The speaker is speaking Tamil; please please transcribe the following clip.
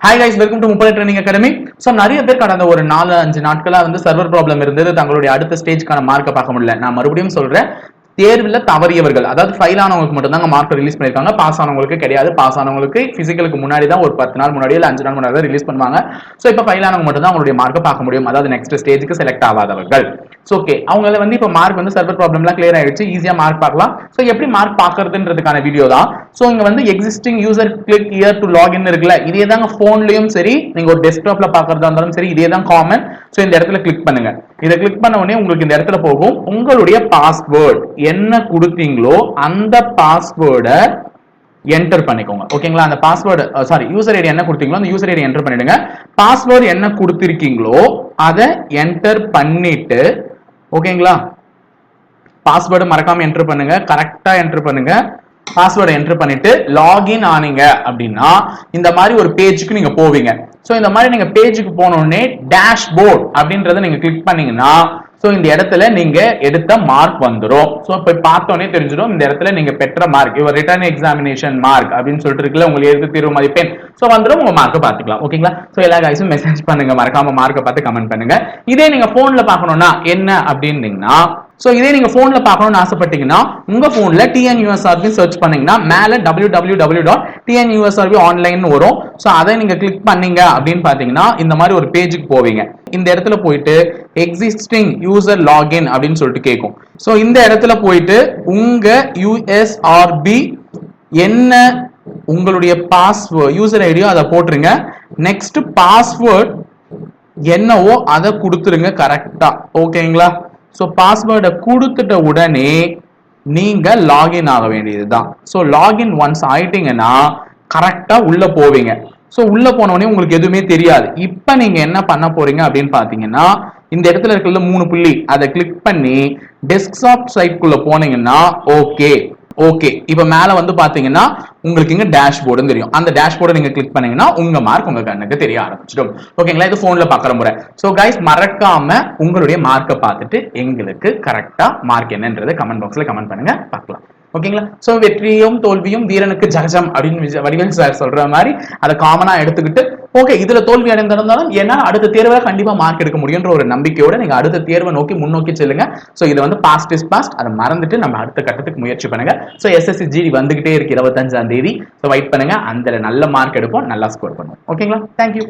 ஹாய் கைஸ் வெல்கம் டு முப்படை ட்ரைனிங் அகாடமி ஸோ நிறைய பேர் கடந்த ஒரு நாலு அஞ்சு நாட்களா வந்து சர்வர் ப்ராப்ளம் இருந்தது. தங்களுடைய அடுத்த ஸ்டேஜ்க்கான மார்க்கை பார்க்க முடியல. நான் மறுபடியும் சொல்றேன். தேர்வில் தவறியவர்கள். அதாவது ஃபைல் ஆனவங்களுக்கு மட்டும்தான் மார்க் ரிலீஸ் பண்ணியிருக்காங்க பாஸ் ஆனவங்களுக்கு கிடையாது. பாஸ் ஆனவங்களுக்கு பிசிக்கலுக்கு முன்னாடி தான் ஒரு பத்து நாள் முன்னாடி இல்லை அஞ்சு நாள் முன்னாடி தான் ரிலீஸ் பண்ணுவாங்க. ஸோ இப்போ ஃபைல் ஆனவங்க மட்டும் தான் அவங்களுடைய மார்க்கை பார்க்க முடியும். அதாவது நெக்ஸ்ட் ஸ்டேஜுக்கு செலக்ட் ஆகாதவர்கள். ஸோ ஓகே அவங்கள வந்து இப்போ மார்க் வந்து சர்வர் ப்ராப்ளம்லாம் கிளியர் ஆயிடுச்சு. ஈஸியாக மார்க் பார்க்கலாம். ஸோ எப்படி மார்க் பார்க்கறதுன்றதுக்கான வீடியோ தான். ஸோ இங்கே வந்து existing user click here to login இருக்குல்ல. இதே தாங்க ஃபோன்லையும் சரி நீங்கள் ஒரு டெஸ்க்டாப்ல பார்க்கறதா இருந்தாலும் சரி இதே தான் காமன் ஸோ இந்த இடத்துல கிளிக் பண்ணுங்க. இதை கிளிக் பண்ண உடனே உங்களுக்கு இந்த இடத்துல போகும். உங்களுடைய பாஸ்வேர்டு என்ன கொடுத்தீங்களோ அந்த பாஸ்வேர்டை என்டர் பண்ணிக்கோங்க. ஓகேங்களா அந்த பாஸ்வேர்டு சாரி யூசர் ஐடி என்ன கொடுத்தீங்களோ அந்த யூசர் ஐடி என்டர் பண்ணிடுங்க. பாஸ்வேர்டு என்ன கொடுத்திருக்கீங்களோ அதை என்டர் பண்ணிட்டு ஓகேங்களா பாஸ்வேர்டு மறக்காம என்டர் பண்ணுங்க. கரெக்டா என்டர் பண்ணுங்க. பாஸ்வேர்டை என்டர் பண்ணிட்டு லாகின் ஆனீங்க அப்படின்னா இந்த மாதிரி ஒரு பேஜுக்கு நீங்க போவீங்க. ஸோ இந்த மாதிரி நீங்க பேஜுக்கு போனோடனே டேஷ் டேஷ்போர்ட் அப்படின்றத நீங்க கிளிக் பண்ணீங்கன்னா ஸோ இந்த இடத்துல நீங்க எடுத்த மார்க் வந்துடும் ஸோ இப்போ பார்த்தோன்னே தெரிஞ்சிடும் இந்த இடத்துல நீங்க பெற்ற மார்க் இவர் ரிட்டர்ன் எக்ஸாமினேஷன் மார்க் அப்படின்னு சொல்லிட்டு இருக்குல்ல உங்களுக்கு எழுத்து தீர்வு மதிப்பெண். ஸோ வந்துடும் உங்க மார்க்கை பார்த்துக்கலாம். ஓகேங்களா ஸோ எல்லா காய்ஸும் மெசேஜ் பண்ணுங்க மறக்காம மார்க்கை பார்த்து கமெண்ட் பண்ணுங்க. இதே நீங்க போன்ல பார்க்கணும்னா என்ன அப்படின்னீங்கன்னா சோ இதே நீங்க போன்ல பார்க்கணும்னு ஆசைப்பட்டீங்கன்னா உங்க போன்ல டிஎன்யூஎஸ்ஆர்பி சர்ச் பண்ணீங்கன்னா மேல W W W dot TNUSRB online வரும். சோ அதை நீங்க கிளிக் பண்ணீங்க அப்படின்னு பாத்தீங்கன்னா இந்த மாதிரி ஒரு பேஜுக்கு போவீங்க. இந்த இடத்துல போயிட்டு எக்ஸிஸ்டிங் யூசர் லாகின் அப்படின்னு சொல்லிட்டு கேட்கும் சோ இந்த இடத்துல போயிட்டு உங்க யூஎஸ்ஆர்பி என்ன உங்களுடைய பாஸ்வேர்ட் யூசர் ஐடியோ அதை போட்டுருங்க. நெக்ஸ்ட் பாஸ்வேர்ட் என்னவோ அதை கொடுத்துருங்க கரெக்டா ஓகேங்களா ஸோ பாஸ்வேர்டை கொடுத்துட்ட உடனே நீங்கள் லாகின் ஆக வேண்டியதுதான். ஸோ லாகின் ஒன்ஸ் ஆயிட்டீங்கன்னா கரெக்டாக உள்ளே போவீங்க. ஸோ உள்ள போனோடனே உங்களுக்கு எதுவுமே தெரியாது. இப்போ நீங்கள் என்ன பண்ண போறீங்க அப்படின்னு பார்த்தீங்கன்னா இந்த இடத்துல இருக்கிற மூணு புள்ளி. அதை கிளிக் பண்ணி டெஸ்க்டாப் சைட்குள்ளே போனீங்கன்னா ஓகே ஓகே இப்போ மேல வந்து பாத்தீங்கன்னா உங்களுக்கு இங்க டேஷ்போர்டுன்னு தெரியும். அந்த டேஷ்போர்டை நீங்க கிளிக் பண்ணீங்கன்னா உங்க மார்க் உங்க கண்ணுக்கு தெரிய ஆரம்பிச்சிடும். ஓகேங்களா இது போன்ல பாக்குற முறை. சோ கைஸ் மறக்காம உங்களுடைய மார்க்கை பார்த்துட்டு எங்களுக்கு கரெக்டா மார்க் என்னன்றதை கமெண்ட் பாக்ஸ்ல கமெண்ட் பண்ணுங்க. பார்க்கலாம். ஓகேங்களா சோ வெற்றியும் தோல்வியும் வீரனுக்கு ஜகஜம் அப்படின்னு வடிவேல் சார் சொல்ற மாதிரி அதை காமனா எடுத்துக்கிட்டு ஓகே இதுல தோல்வி அடைந்திருந்தாலும் ஏன்னா அடுத்த தேர்வை கண்டிப்பா மார்க் எடுக்க முடியும்ன்ற ஒரு நம்பிக்கையோட நீங்க அடுத்த தேர்வை நோக்கி முன்னோக்கி செல்லுங்க. சோ இது வந்து பாஸ்ட் இஸ் பாஸ்ட் அதை மறந்துட்டு நம்ம அடுத்த கட்டத்துக்கு முயற்சி பண்ணுங்க. சோ எஸ்எஸ்சி ஜிடி வந்துகிட்டே இருக்கு இருபத்தஞ்சாம் தேதி. ஸோ வெயிட் பண்ணுங்க. அந்த நல்ல மார்க் எடுப்போம். நல்லா ஸ்கோர் பண்ணுவோம். ஓகேங்களா தேங்க்யூ